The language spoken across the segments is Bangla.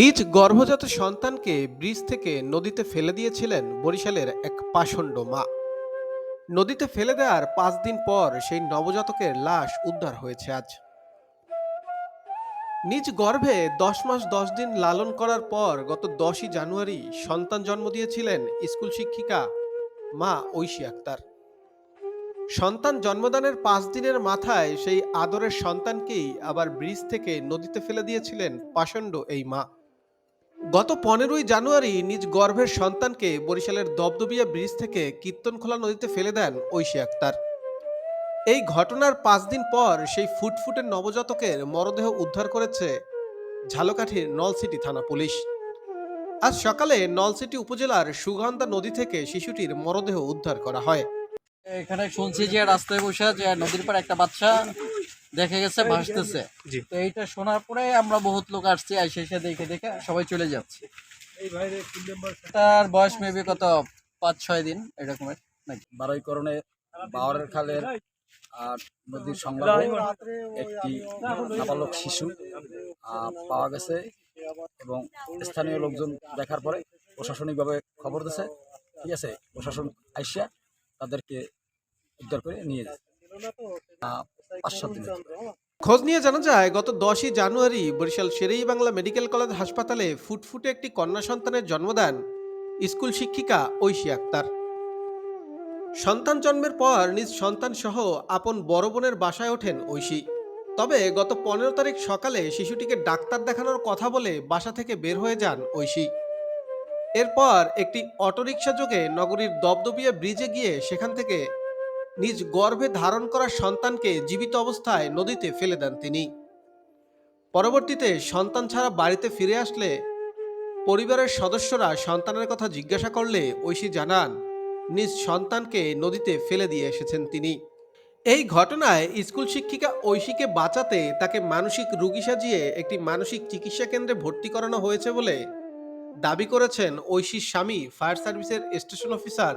নিজ গর্ভজাত সন্তানকে ব্রিজ থেকে নদীতে ফেলে দিয়েছিলেন বরিশালের এক পাষণ্ড মা। নদীতে ফেলে দেওয়ার পাঁচ দিন পর সেই নবজাতকের লাশ উদ্ধার হয়েছে আজ। নিজ গর্ভে দশ মাস দশ দিন লালন করার পর গত দশই জানুয়ারি সন্তান জন্ম দিয়েছিলেন স্কুল শিক্ষিকা মা ঐশী আক্তার। সন্তান জন্মদানের পাঁচ দিনের মাথায় সেই আদরের সন্তানকেই আবার ব্রিজ থেকে নদীতে ফেলে দিয়েছিলেন পাষণ্ড এই মা। গত পনেরোই জানুয়ারি নিজ গর্ভের সন্তানকে বরিশালের দবদবিয়া ব্রিজ থেকে কীর্তনখোলা নদীতে ফেলে দেন ঐশী আক্তার। এই ঘটনার পাঁচ দিন পর সেই ফুটফুটের নবজাতকের মরদেহ উদ্ধার করেছে ঝালকাঠির নলসিটি থানা পুলিশ। আজ সকালে নলসিটি উপজেলার সুগন্ধা নদী থেকে শিশুটির মরদেহ উদ্ধার করা হয়। এখানে শুনছি যে রাস্তায় বসে যে নদীর পর একটা বাচ্চা। দেখে গেছে ভাসতেছে। তো এইটা শোনার পরে আমরা বহুত লোক আসছি এসে এসে দেখে দেখে সবাই চলে যাচ্ছে। তার বয়স মেবি কত? পাঁচ ছয় দিন এরকমের নাকি? বারোই করণে বাওয়ারের খালের আর নদীর সংলগ্ন একটি নাবালক শিশু আহ, পাওয়া গেছে এবং স্থানীয় লোকজন দেখার পরে প্রশাসনিকভাবে খবর দিছে ঠিক আছে প্রশাসন আইসা তাদেরকে উদ্ধার করে নিয়ে যায়। খোঁজ নিয়ে জানা যায় গত দশই জানুয়ারি বরিশাল শেরেই বাংলা মেডিকেল কলেজ হাসপাতালে ফুটফুটে একটি কন্যা সন্তানের জন্ম দেন স্কুল শিক্ষিকা ঐশী আক্তার। সন্তান জন্মের পর নিজ সন্তান সহ আপন বড় বোনের বাসায় ওঠেন ঐশী। তবে গত পনেরো তারিখ সকালে শিশুটিকে ডাক্তার দেখানোর কথা বলে বাসা থেকে বের হয়ে যান ঐশী। এরপর একটি অটোরিকশা যোগে নগরীর দবদবিয়া ব্রিজে গিয়ে সেখান থেকে নিজ গর্ভে ধারণ করা সন্তানকে জীবিত অবস্থায় নদীতে ফেলে দেন তিনি। পরবর্তীতে সন্তান ছাড়া বাড়িতে ফিরে আসলে পরিবারের সদস্যরা সন্তানের কথা জিজ্ঞাসা করলে ঐশী জানান, নিজ সন্তানকে নদীতে ফেলে দিয়ে এসেছেন তিনি। এই ঘটনায় স্কুল শিক্ষিকা ঐশীকে বাঁচাতে তাকে মানসিক রুগী সাজিয়ে একটি মানসিক চিকিৎসা কেন্দ্রে ভর্তি করানো হয়েছে বলে দাবি করেছেন ঐশীর স্বামী ফায়ার সার্ভিসের স্টেশন অফিসার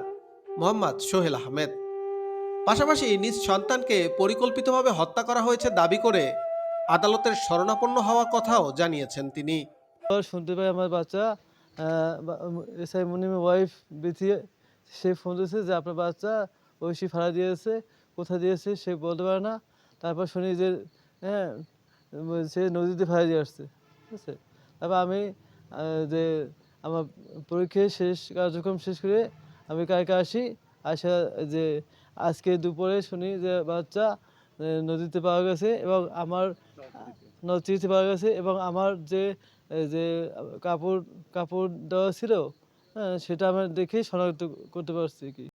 মোহাম্মদ সোহেল আহমেদ। পাশাপাশি নিজ সন্তানকে পরিকল্পিতভাবে হত্যা করা হয়েছে দাবি করে আদালতের শরণাপন্ন হওয়ার কথাও জানিয়েছেন তিনি। শুনতে পাই আমার বাচ্চা এস আই মুনিমের ওয়াইফ বিথিয়ে, সে ফোন দিয়েছে যে আপনার বাচ্চা ঐশী ভাড়া দিয়েছে, কোথায় দিয়েছে সে বলতে পারে না। তারপর শুনি যে হ্যাঁ সে নদীতে ভাড়া দিয়ে আসছে, ঠিক আছে? তারপর আমি যে আমার পরীক্ষা শেষ, কার্যক্রম শেষ করে আমি কালকে আসি, আসা যে আজকে দুপুরে শুনি যে বাচ্চা নদীতে পাওয়া গেছে এবং আমার, নদীতে পাওয়া গেছে এবং আমার যে যে কাপড় কাপড় দেওয়া ছিল হ্যাঁ সেটা আমি দেখেই শনাক্ত করতে পারছি কি।